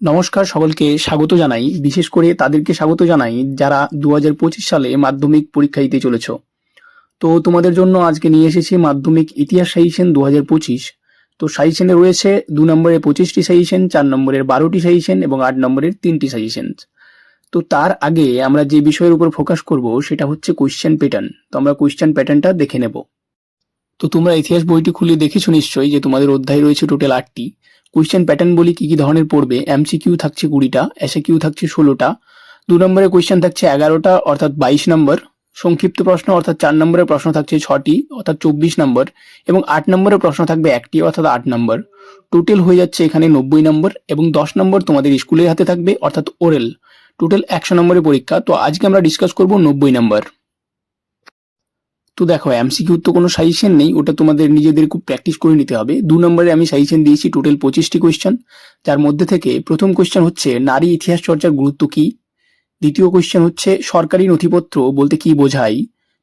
নমস্কার সকলকে স্বাগত জানাই। বিশেষ করে তাদেরকে স্বাগত জানাই যারা দু হাজার পঁচিশ সালে মাধ্যমিক পরীক্ষা দিতে চলেছ। তো তোমাদের জন্য আজকে নিয়ে এসেছি মাধ্যমিক ইতিহাস সাজেশন দু হাজার পঁচিশ। তো সাজেশনে রয়েছে দু নম্বরের পঁচিশটি সাজেশন, চার নম্বরের বারোটি সাজেশন এবং আট নম্বরের তিনটি সাজেশন। তো তার আগে আমরা যে বিষয়ের উপর ফোকাস করব সেটা হচ্ছে কোয়েশ্চেন প্যাটার্ন তো আমরা কোয়েশ্চেন প্যাটার্নটা দেখে নেব। তো তোমরা ইতিহাস বইটি খুলে দেখেছ নিশ্চয়ই যে তোমাদের অধ্যায় রয়েছে টোটাল আটটি। কোয়েশ্চেন প্যাটার্ন বলি কি কি ধরনের পড়বে? এমসিকিউ থাকছে কুড়িটা এসে কিউ থাকছে ষোলোটা, দু নম্বরের কোয়েশ্চেন থাকছে এগারোটা, অর্থাৎ বাইশ নম্বর, সংক্ষিপ্ত প্রশ্ন, অর্থাৎ চার নম্বরের প্রশ্ন থাকছে ছটি, অর্থাৎ চব্বিশ নম্বর, এবং আট নম্বরের প্রশ্ন থাকবে একটি, অর্থাৎ আট নম্বর। টোটাল হয়ে যাচ্ছে এখানে নব্বই নম্বর, এবং দশ নম্বর তোমাদের স্কুলের হাতে থাকবে, অর্থাৎ ওরেল টোটাল একশো নম্বরের পরীক্ষা, তো আজকে আমরা ডিসকাস করব নব্বই নম্বর। তো দেখো এমসিকিউর তো কোনো সাজেশন নেই, ওটা তোমাদের নিজেদের খুব প্র্যাকটিস করে নিতে হবে। দু নম্বরে আমি সাজেশন দিয়েছি টোটাল পঁচিশটি কোয়েশ্চেন যার মধ্যে থেকে প্রথম কোয়েশ্চেন হচ্ছে, নারী ইতিহাস চর্চার গুরুত্ব কি? দ্বিতীয় কোয়েশ্চেন হচ্ছে, সরকারি নথিপত্র বলতে কি বোঝায়?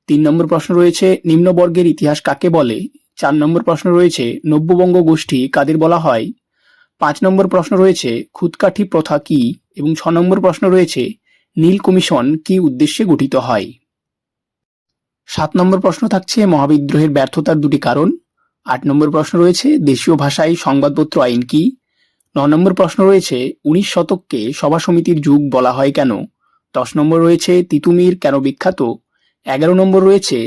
তিন নম্বর প্রশ্ন রয়েছে, নিম্নবর্গের ইতিহাস কাকে বলে? চার নম্বর প্রশ্ন রয়েছে, নব্যবঙ্গ গোষ্ঠী কাদের বলা হয়? পাঁচ নম্বর প্রশ্ন রয়েছে, খুদকাঠি প্রথা কি? এবং ছ নম্বর প্রশ্ন রয়েছে, নীল কমিশন কি উদ্দেশ্যে গঠিত হয়? সাত নম্বর প্রশ্ন থাকছে, মহাবিদ্রোহের ব্যর্থতার দুটি কারণ। আট নম্বর প্রশ্ন রয়েছে, দেশীয় ভাষায় সংবাদপত্র আইন কি? ন নম্বর প্রশ্ন রয়েছে, উনিশ শতককে সভা সমিতির যুগ বলা হয় কেন? দশ নম্বর রয়েছে, তিতুমির কেন বিখ্যাত? এগারো নম্বর রয়েছে,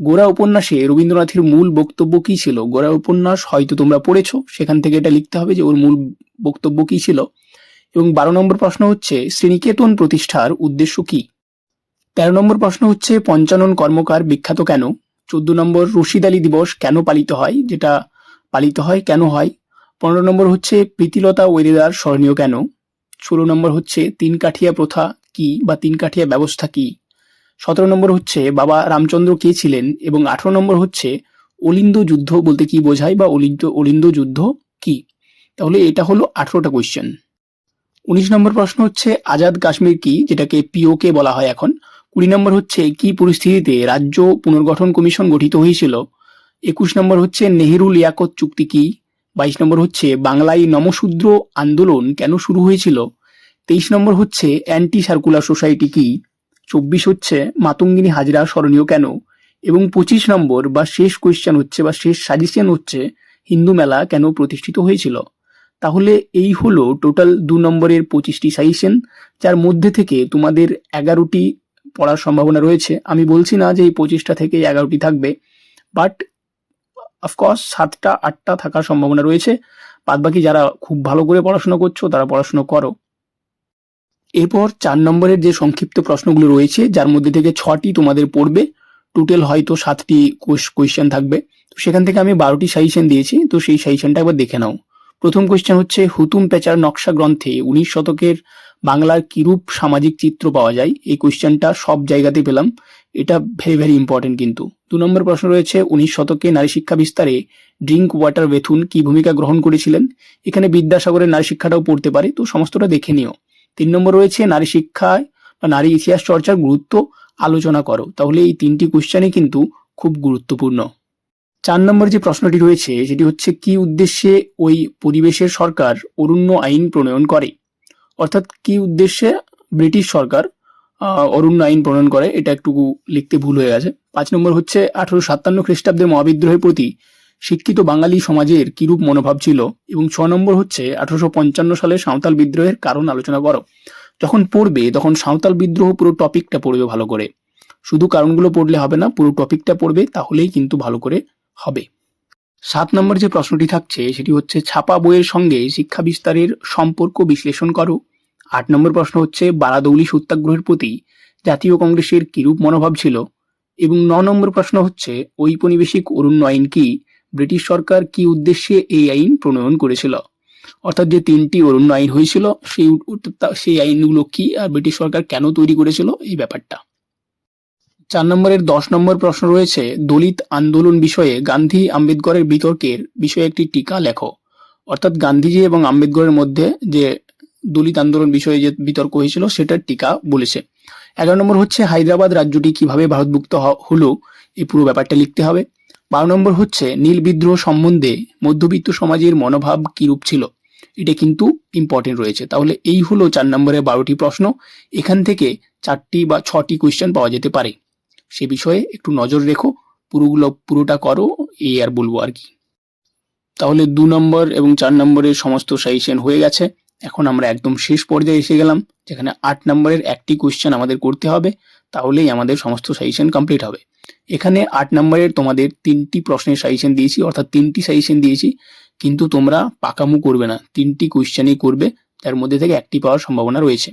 গোড়া উপন্যাসে রবীন্দ্রনাথের মূল বক্তব্য কি ছিল? গোড়া উপন্যাস হয়তো তোমরা পড়েছো, সেখান থেকে এটা লিখতে হবে যে ওর মূল বক্তব্য কি ছিল। এবং বারো নম্বর প্রশ্ন হচ্ছে, শ্রীনিকেতন প্রতিষ্ঠার উদ্দেশ্য কি? তেরো নম্বর প্রশ্ন হচ্ছে, পঞ্চানন কর্মকার বিখ্যাত কেন? চোদ্দ নম্বর, রশিদ আলী দিবস কেন পালিত হয়? যেটা পালিত হয় কেন হয়? পনেরো নম্বর হচ্ছে, প্রীতিলতা ওয়েদেদার স্মরণীয় কেন? ষোলো নম্বর হচ্ছে, তিন কাঠিয়া প্রথা কি বা তিন কাঠিয়া ব্যবস্থা কি? সতেরো নম্বর হচ্ছে, বাবা রামচন্দ্র কে ছিলেন? এবং আঠারো নম্বর হচ্ছে, অলিন্দ যুদ্ধ বলতে কি বোঝায় বা অলিন্দ অলিন্দ যুদ্ধ কি? তাহলে এটা হলো আঠারোটা কোয়েশ্চেন উনিশ নম্বর প্রশ্ন হচ্ছে, আজাদ কাশ্মীর কি? যেটাকে পিওকে বলা হয় এখন। কুড়ি নম্বর হচ্ছে কি পরিস্থিতিতে রাজ্য পুনর্গঠন কমিশন গঠিত হয়েছিল। একুশ নম্বর হচ্ছে নেহেরু লিয়াকত চুক্তি কি? বাইশ নম্বর হচ্ছে বাংলায় নমশূদ্র আন্দোলন কেন শুরু হয়েছিল? তেইশ নম্বর হচ্ছে অ্যান্টি সার্কুলার সোসাইটি কি? চব্বিশ হচ্ছে মাতঙ্গিনী হাজরা স্মরণীয় কেন? এবং পঁচিশ নম্বর বা শেষ কোয়েশ্চেন হচ্ছে বা শেষ সাজেশন হচ্ছে হিন্দু মেলা কেন প্রতিষ্ঠিত হয়েছিল? তাহলে এই হলো টোটাল দু নম্বরের পঁচিশটি সাজেশন যার মধ্যে থেকে তোমাদের এগারোটি পড়ার সম্ভাবনা রয়েছে। আমি বলছি না যে এই পঁচিশটা থেকে এগারোটি থাকবে বাট অফকোর্স সাতটা, আটটা থাকার সম্ভাবনা রয়েছে। বাদ বাকি যারা খুব ভালো করে পড়াশোনা করছ, তারা পড়াশুনো করো। এরপর চার নম্বরের যে সংক্ষিপ্ত প্রশ্নগুলো রয়েছে, যার মধ্যে থেকে ছটি তোমাদের পড়বে। টোটাল হয়তো সাতটি কোয়েশ্চেন থাকবে। তো সেখান থেকে আমি বারোটি সাজেশন দিয়েছি, তো সেই সাজেশনটা একবার দেখে নাও। প্রথম কোয়েশ্চেন হচ্ছে, হুতুম পেচার নকশা গ্রন্থে উনিশ শতকের বাংলার কিরূপ সামাজিক চিত্র পাওয়া যায়? এই কোয়েশ্চেনটা সব জায়গাতে পেলাম। এটা ভেরি ভেরি ইম্পর্টেন্ট কিন্তু। দু নম্বর প্রশ্ন রয়েছে, উনিশ শতকে নারী শিক্ষা বিস্তারে ড্রিঙ্ক ওয়াটার বেথুন কি ভূমিকা গ্রহণ করেছিলেন? এখানে বিদ্যাসাগরের নারী শিক্ষাটাও পড়তে পারে, তো সমস্তটা দেখে নিও। তিন নম্বর রয়েছে, নারী শিক্ষায় বা নারী ইতিহাস চর্চার গুরুত্ব আলোচনা করো। তাহলে এই তিনটি কোয়েশ্চেনই কিন্তু খুব গুরুত্বপূর্ণ। চার নম্বর যে প্রশ্নটি রয়েছে, সেটি হচ্ছে কি উদ্দেশ্যে ওই পরিবেশের সরকার অরণ্য আইন প্রণয়ন করে? অর্থাৎ কি উদ্দেশ্যে ব্রিটিশ সরকার অরণ্য আইন প্রণয়ন করে? এটা একটু লিখতে ভুল হয়ে গেছে। পাঁচ নম্বর হচ্ছে আঠারো সাতান্ন খ্রিস্টাব্দে মহাবিদ্রোহের প্রতি শিক্ষিত বাঙালি সমাজের কিরূপ মনোভাব ছিল? এবং ছ নম্বর হচ্ছে, আঠারোশো পঞ্চান্ন সালে সাঁওতাল বিদ্রোহের কারণ আলোচনা করো। যখন পড়বে, তখন সাঁওতাল বিদ্রোহ পুরো টপিকটা পড়বে ভালো করে। শুধু কারণগুলো পড়লে হবে না, পুরো টপিকটা পড়বে, তাহলেই কিন্তু ভালো করে হবে। সাত নম্বর যে প্রশ্নটি থাকছে, সেটি হচ্ছে, ছাপা বইয়ের সঙ্গে শিক্ষা বিস্তারের সম্পর্ক বিশ্লেষণ করো। আট নম্বর প্রশ্ন হচ্ছে, বারাদৌলি সত্যাগ্রহের প্রতি জাতীয় কংগ্রেসের কিরূপ মনোভাব ছিল? এবং ন নম্বর প্রশ্ন হচ্ছে, ঔপনিবেশিক অরণ্য আইন কি ব্রিটিশ সরকার কি উদ্দেশ্যে এই আইন প্রণয়ন করেছিল? অর্থাৎ যে তিনটি অরণ্য আইন হয়েছিল, সেই সেই আইনগুলো কি আর ব্রিটিশ সরকার কেন তৈরি করেছিল? এই ব্যাপারটা। চার নম্বরের দশ নম্বর প্রশ্ন রয়েছে, দলিত আন্দোলন বিষয়ে গান্ধী আম্বেদকরের বিতর্কের বিষয়ে একটি টিকা লেখো। অর্থাৎ গান্ধীজি এবং আম্বেদকরের মধ্যে যে দলিত আন্দোলন বিষয়ে যে বিতর্ক হয়েছিল, সেটার টিকা বলেছে। এগারো নম্বর হচ্ছে, হায়দ্রাবাদ রাজ্যটি কীভাবে ভারতভুক্ত হলো? এই পুরো ব্যাপারটা লিখতে হবে। বারো নম্বর হচ্ছে, নীল বিদ্রোহ সম্বন্ধে মধ্যবিত্ত সমাজের মনোভাব কিরূপ ছিল? এটা কিন্তু ইম্পর্টেন্ট রয়েছে। তাহলে এই হলো চার নম্বরের বারোটি প্রশ্ন। এখান থেকে চারটি বা ছটি কোয়েশ্চেন পাওয়া যেতে পারে। সে বিষয়ে একটু নজর রেখো। পুরোগুলো, পুরোটা করো, এই আর বলব আর কি। তাহলে দু নম্বর এবং চার নম্বরের সমস্ত সাজেশন হয়ে গেছে। এখন আমরা একদম শেষ পর্যায়ে এসে গেলাম, যেখানে আট নম্বরের একটি কোয়েশ্চেন আমাদের করতে হবে। তাহলেই আমাদের সমস্ত সাজেশন কমপ্লিট হবে। এখানে আট নম্বরের তোমাদের তিনটি প্রশ্নের সাজেশন দিয়েছি, অর্থাৎ তিনটি সাজেশন দিয়েছি। কিন্তু তোমরা পাকামু করবে না, তিনটি কোয়েশ্চেনই করবে। তার মধ্যে থেকে একটি পাওয়ার সম্ভাবনা রয়েছে।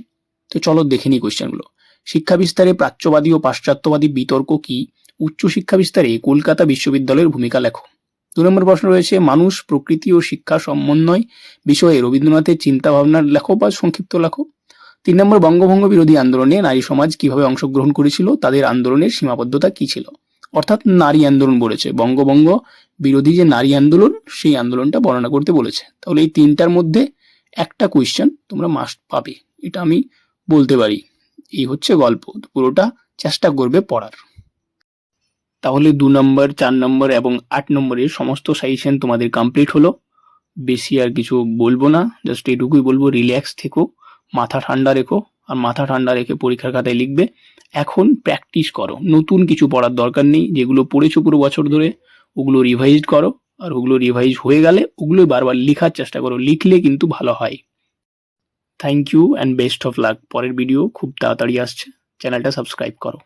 তো চলো দেখে নিই কোয়েশ্চেনগুলো শিক্ষা বিস্তারে প্রাচ্যবাদী ও পাশ্চাত্যবাদী বিতর্ক কি? উচ্চ শিক্ষা বিস্তারে কলকাতা বিশ্ববিদ্যালয়ের ভূমিকা লেখো। দু নম্বর প্রশ্ন রয়েছে, মানুষ, প্রকৃতি ও শিক্ষা সমন্বয় বিষয়ে রবীন্দ্রনাথের চিন্তা ভাবনার লেখো বা সংক্ষিপ্ত লেখো। তিন নম্বর, বঙ্গভঙ্গ বিরোধী আন্দোলনে নারী সমাজ কীভাবে অংশগ্রহণ করেছিল, তাদের আন্দোলনের সীমাবদ্ধতা কি ছিল? অর্থাৎ নারী আন্দোলন বলেছে। বঙ্গভঙ্গ বিরোধী যে নারী আন্দোলন, সেই আন্দোলনটা বর্ণনা করতে বলেছে। তাহলে এই তিনটার মধ্যে একটা কোয়েশ্চেন তোমরা মাস্ট পাবে। এটা আমি বলতে পারি। এই হচ্ছে গল্প। পুরোটা চেষ্টা করবে পড়ার। তাহলে দু নম্বর, চার নম্বর এবং আট নম্বরের সমস্ত সাজেশন তোমাদের কমপ্লিট হলো। বেশি আর কিছু বলব না জাস্ট এটুকুই বলব রিল্যাক্স থেকো, মাথা ঠান্ডা রেখো, আর মাথা ঠান্ডা রেখে পরীক্ষার খাতায় লিখবে। এখন প্র্যাকটিস করো। নতুন কিছু পড়ার দরকার নেই, যেগুলো পড়েছো পুরো বছর ধরে, ওগুলো রিভাইজ করো, আর ওগুলো রিভাইজ হয়ে গেলে ওগুলো বারবার লেখার চেষ্টা করো। লিখলে কিন্তু ভালো হয়। Thank you and best of luck পরের ভিডিও খুব তাড়াতাড়ি আসছে। চ্যানেলটা সাবস্ক্রাইব করো।